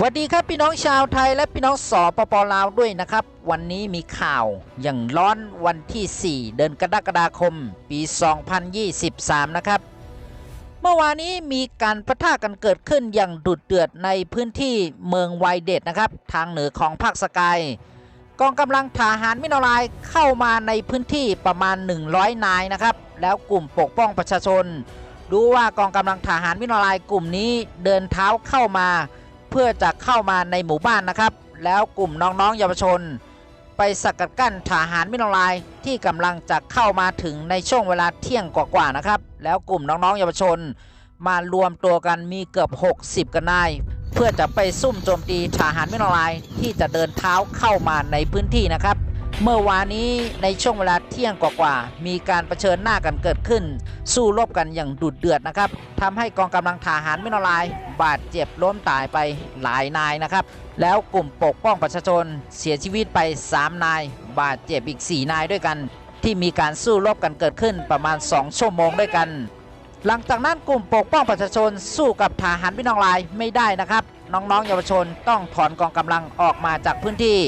สวัสดีครับพี่น้องชาวไทยและพี่น้องสปปลาวด้วยนะครับ วันนี้มีข่าวอย่างร้อนวันที่ 4 เดือนกรกฎาคม ปี 2023 นะครับ เมื่อวานนี้มีการปะทะกันเกิดขึ้นอย่างดุดเดือดในพื้นที่เมืองไวเดดนะครับ ทางเหนือของภาคสกายกองกำลังทหารมินอลายเข้ามาในพื้นที่ประมาณ 100 นายนะครับ แล้วกลุ่มปกป้องประชาชนรู้ว่ากองกำลังทหารมินอลายกลุ่มนี้เดินเท้าเข้ามา เพื่อจะเข้ามาในหมู่บ้านนะครับ แล้วกลุ่มน้องๆเยาวชน ไปสกัดกั้นทหารมินลายที่กำลังจะเข้ามาถึงในช่วงเวลาเที่ยงกว่าๆนะครับ แล้วกลุ่มน้องๆเยาวชน มารวมตัวกันมีเกือบ 60 กันนายเพื่อจะไปซุ่มโจมตีทหารมินลายที่จะเดินเท้าเข้ามาในพื้นที่นะครับ เมื่อวานนี้ในช่วงเวลาเที่ยงกว่าๆมีการเผชิญหน้ากันเกิดขึ้น สู้รบกันอย่างดุเดือดนะครับทำให้กองกำลังทหารมินอลาย บาดเจ็บล้มตายไปหลายนายนะครับ แล้วกลุ่มปกป้องประชาชนเสียชีวิตไป 3 นาย บาดเจ็บอีก 4 นายด้วยกัน ที่มีการสู้รบกันเกิดขึ้นประมาณ 2 ชั่วโมงด้วยกัน หลังจากนั้นกลุ่มปกป้องประชาชนสู้กับทหารมินอลายไม่ได้นะครับ น้องๆเยาวชนต้องถอนกองกำลังออกมาจากพื้นที่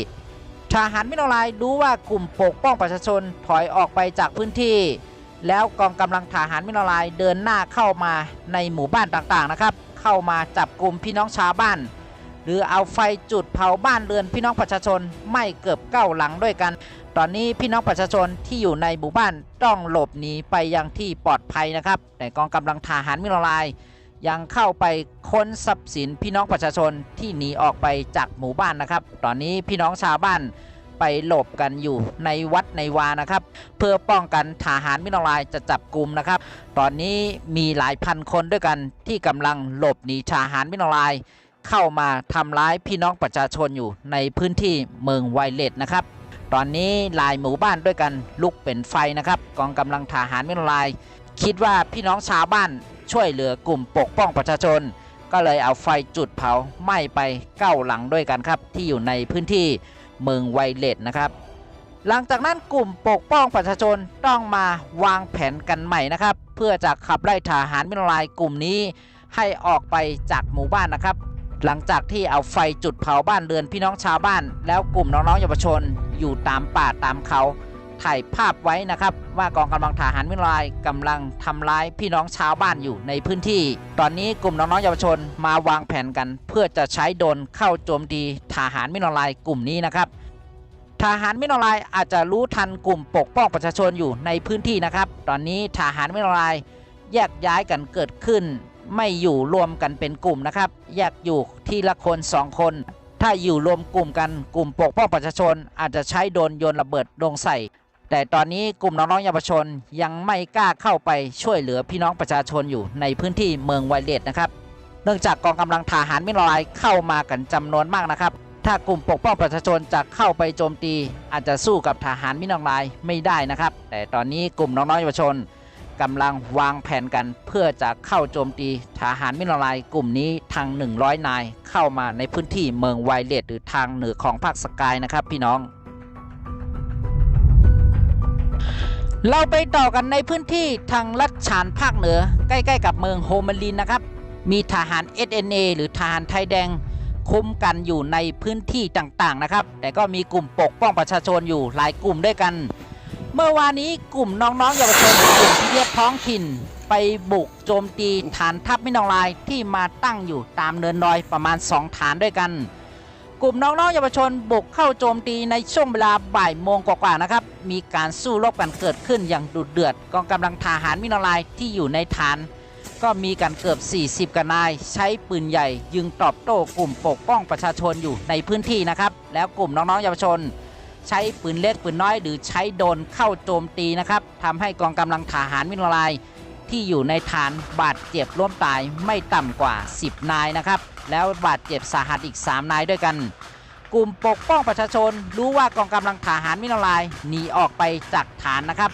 ทหารมินอลายรู้ว่ากลุ่มปกป้องประชาชนถอยออกไปจากพื้นที่ แล้วกองกำลังทหารมินอลายเดินหน้าเข้ามาในหมู่บ้านต่างๆนะครับ เข้ามาจับกลุ่มพี่น้องชาวบ้าน หรือเอาไฟจุดเผาบ้านเรือนพี่น้องประชาชนไม่เกือบเก้าหลังด้วยกัน ตอนนี้พี่น้องประชาชนที่อยู่ในหมู่บ้านต้องหลบหนีไปยังที่ปลอดภัยนะครับแต่กองกำลังทหารมินอลา ยังเข้าไปค้นทรัพย์สินพี่น้องประชาชนที่หนีออกไปจากหมู่บ้านนะครับ ตอนนี้พี่น้องชาวบ้านไปหลบกันอยู่ในวัดในวานะครับ เพื่อป้องกันทหารมินอลายจะจับกลุ่มนะครับ ตอนนี้มีหลายพันคนด้วยกันที่กำลังหลบหนีทหารมินอลาย เข้ามาทำร้ายพี่น้องประชาชนอยู่ในพื้นที่เมืองไวเลตนะครับ ตอนนี้หลายหมู่บ้านด้วยกันลุกเป็นไฟนะครับ กองกำลังทหารมินอลาย คิดว่าพี่น้องชาวบ้าน ช่วยเหลือกลุ่มปกป้องประชาชน ก็เลยเอาไฟจุดเผาไหม้ไปเก้าหลังด้วยกันครับ ที่อยู่ในพื้นที่เมืองไวเลตนะครับ หลังจากนั้นกลุ่มปกป้องประชาชนต้องมาวางแผนกันใหม่นะครับ เพื่อจะขับไล่ทหารมินอลายกลุ่มนี้ ให้ออกไปจากหมู่บ้านนะครับ หลังจากที่เอาไฟจุดเผาบ้านเรือนพี่น้องชาวบ้าน แล้วกลุ่มน้องๆเยาวชน อยู่ตามป่าตามเขา ถ่ายภาพไว้นะครับ ว่ากองกำลังทหารมินลายกำลังทำร้ายพี่น้องชาวบ้านอยู่ในพื้นที่ ตอนนี้กลุ่มน้องๆเยาวชนมาวางแผนกัน เพื่อจะใช้โดนเข้าโจมตีทหารมินลายกลุ่มนี้นะครับทหารมินลายอาจจะรู้ทันกลุ่มปกป้องประชาชนอยู่ในพื้นที่นะครับ ตอนนี้ทหารมินลายแยกย้ายกันเกิดขึ้น ไม่อยู่รวมกันเป็นกลุ่มนะครับ แยกอยู่ทีละคนสองคน ถ้าอยู่รวมกลุ่มกันกลุ่มปกป้องประชาชน อาจจะใช้โดนโยนระเบิดลงใส่ แต่ตอนนี้กลุ่มน้องๆเยาวชนยังไม่กล้าเข้าไปช่วยเหลือพี่น้องประชาชนอยู่ในพื้นที่เมืองไวเลตนะครับ เนื่องจากกองกำลังทหารมินลายเข้ามากันจำนวนมากนะครับ ถ้ากลุ่มปกป้องประชาชนจะเข้าไปโจมตี อาจจะสู้กับทหารมินลายไม่ได้นะครับ แต่ตอนนี้กลุ่มน้องๆเยาวชนกำลังวางแผนกันเพื่อจะเข้าโจมตีทหารมินลายกลุ่มนี้ทาง 100 นายเข้ามาในพื้นที่เมืองไวเลตหรือทางเหนือของภาคสกายนะครับพี่น้อง เราไปต่อกันในพื้นที่ทางลัดฉานภาคเหนือ ใกล้ๆกับเมืองโฮมาลินนะครับ มีทหาร SNA หรือทหารไทยแดงคุมกันอยู่ในพื้นที่ต่างๆนะครับ แต่ก็มีกลุ่มปกป้องประชาชนอยู่หลายกลุ่มด้วยกัน เมื่อวานนี้กลุ่มน้องๆเยาวชนกลุ่มที่เรียกท้องถิ่น ไปบุกโจมตีฐานทัพมินองลายที่มาตั้งอยู่ตามเนินดอยประมาณ 2 ฐานด้วยกัน กลุ่มน้องๆเยาวชนบุกเข้าโจมตีในช่วงเวลาบ่ายโมงกว่าๆนะครับ มีการสู้รบกันเกิดขึ้นอย่างดุเดือด กองกำลังทหารมินอลายที่อยู่ในฐาน ก็มีกันเกือบ 40กันนาย ใช้ปืนใหญ่ ยิงตอบโต้กลุ่มปกป้องประชาชนอยู่ในพื้นที่นะครับ แล้วกลุ่มน้องๆเยาวชน ใช้ปืนเล็กปืนน้อย หรือใช้โดนเข้าโจมตีนะครับทำให้กองกำลังทหารมินอลายที่อยู่ในฐานบาดเจ็บล้มตายไม่ต่ำกว่า 10 นายนะครับ แล้วบาดเจ็บสาหัสอีก 3 นายด้วยกัน กลุ่มปกป้องประชาชน รู้ว่ากองกำลังทหารมินลายหนีออกไปจากฐานนะครับ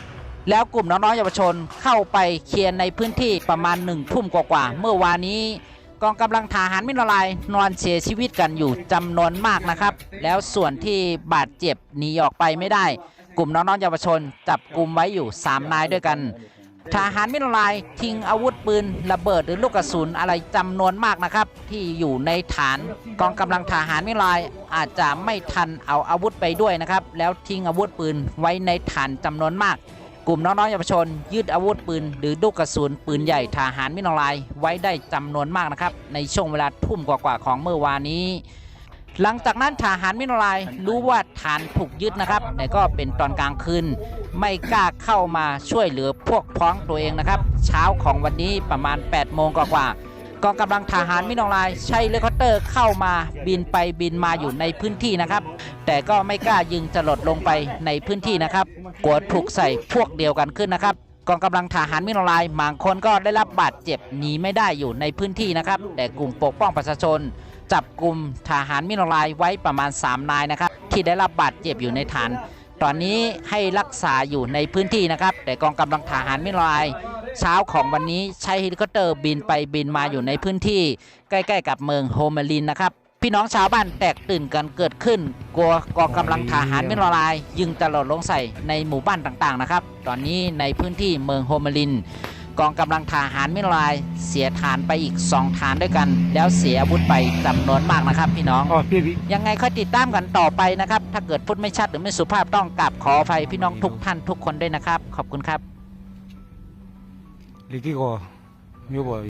แล้วกลุ่มน้องๆเยาวชนเข้าไปเคลียร์ในพื้นที่ประมาณหนึ่งทุ่มกว่าๆเมื่อวานนี้ กองกำลังทหารมินลายนอนเสียชีวิตกันอยู่จำนวนมากนะครับ แล้วส่วนที่บาดเจ็บหนีออกไปไม่ได้ กลุ่มน้องๆเยาวชนจับกลุ่มไว้อยู่ 3 นายด้วยกัน ทหารมิโนไลน์ทิ้งอาวุธปืนระเบิดหรือลูกกระสุนอะไรจำนวนมากนะครับ ที่อยู่ในฐานกองกำลังทหารมินไลน์อาจจะไม่ทันเอาอาวุธไปด้วยนะครับ แล้วทิ้งอาวุธปืนไว้ในฐานจำนวนมาก กลุ่มน้องๆเยาวชนยึดอาวุธปืน หรือลูกกระสุนปืนใหญ่ทหารมิโนไลน์ไว้ได้จำนวนมากนะครับ ในช่วงเวลาทุ่มกว่าๆของเมื่อวานนี้ หลังจากนั้นทหารมิโนไลน์รู้ว่าฐานถูกยึดนะครับ แต่ก็เป็นตอนกลางคืนไม่กล้าเข้ามาช่วยเหลือพวกพ้องตัวเองนะครับ เช้าของวันนี้ประมาณ 8 โมงกว่าๆกองกำลังทหารมิโนไลน์ใช้เฮลิคอปเตอร์เข้ามาบินไปบินมาอยู่ในพื้นที่นะครับ แต่ก็ไม่กล้ายิงจรดลงไปในพื้นที่นะครับกลัวถูกใส่พวกเดียวกันขึ้นนะครับกองกำลังทหารมิโนลน์บางคนก็ได้รับบาดเจ็บหนีไม่ได้อยู่ในพื้นที่นะครับ แต่กลุ่มปกป้องประชาชน จับกลุ่มทหารมิโนลน์ไว้ประมาณ 3 นายนะครับ ที่ได้รับบาดเจ็บอยู่ในฐาน ตอนนี้ให้รักษาอยู่ในพื้นที่นะครับ แต่กองกำลังทหารมิโนลน์เช้าของวันนี้ใช้เฮลิคอปเตอร์บินไปบินมาอยู่ในพื้นที่ ใกล้ๆ กับเมืองโฮเมลินนะครับพี่น้องชาวบ้านแตกตื่นกันเกิดขึ้น กลัวกองกำลังทหารมิโนไลน์ยิงจรดลงใส่ในหมู่บ้านต่างๆนะครับ ตอนนี้ในพื้นที่เมืองโฮเมลิน กองกำลังทหารมิโนไลน์เสียฐานไปอีก 2 ฐานด้วยกัน แล้วเสียอาวุธไปจำนวนมากนะครับ พี่น้องอ๋อพี่พี่ยังไงค่อยติดตามกันต่อไปนะครับ ถ้าเกิดพูดไม่ชัดหรือไม่สุภาพต้องกราบขออภัยพี่น้องทุกท่านทุกคนด้วยนะครับ ขอบคุณครับลิกิโกมิวบอย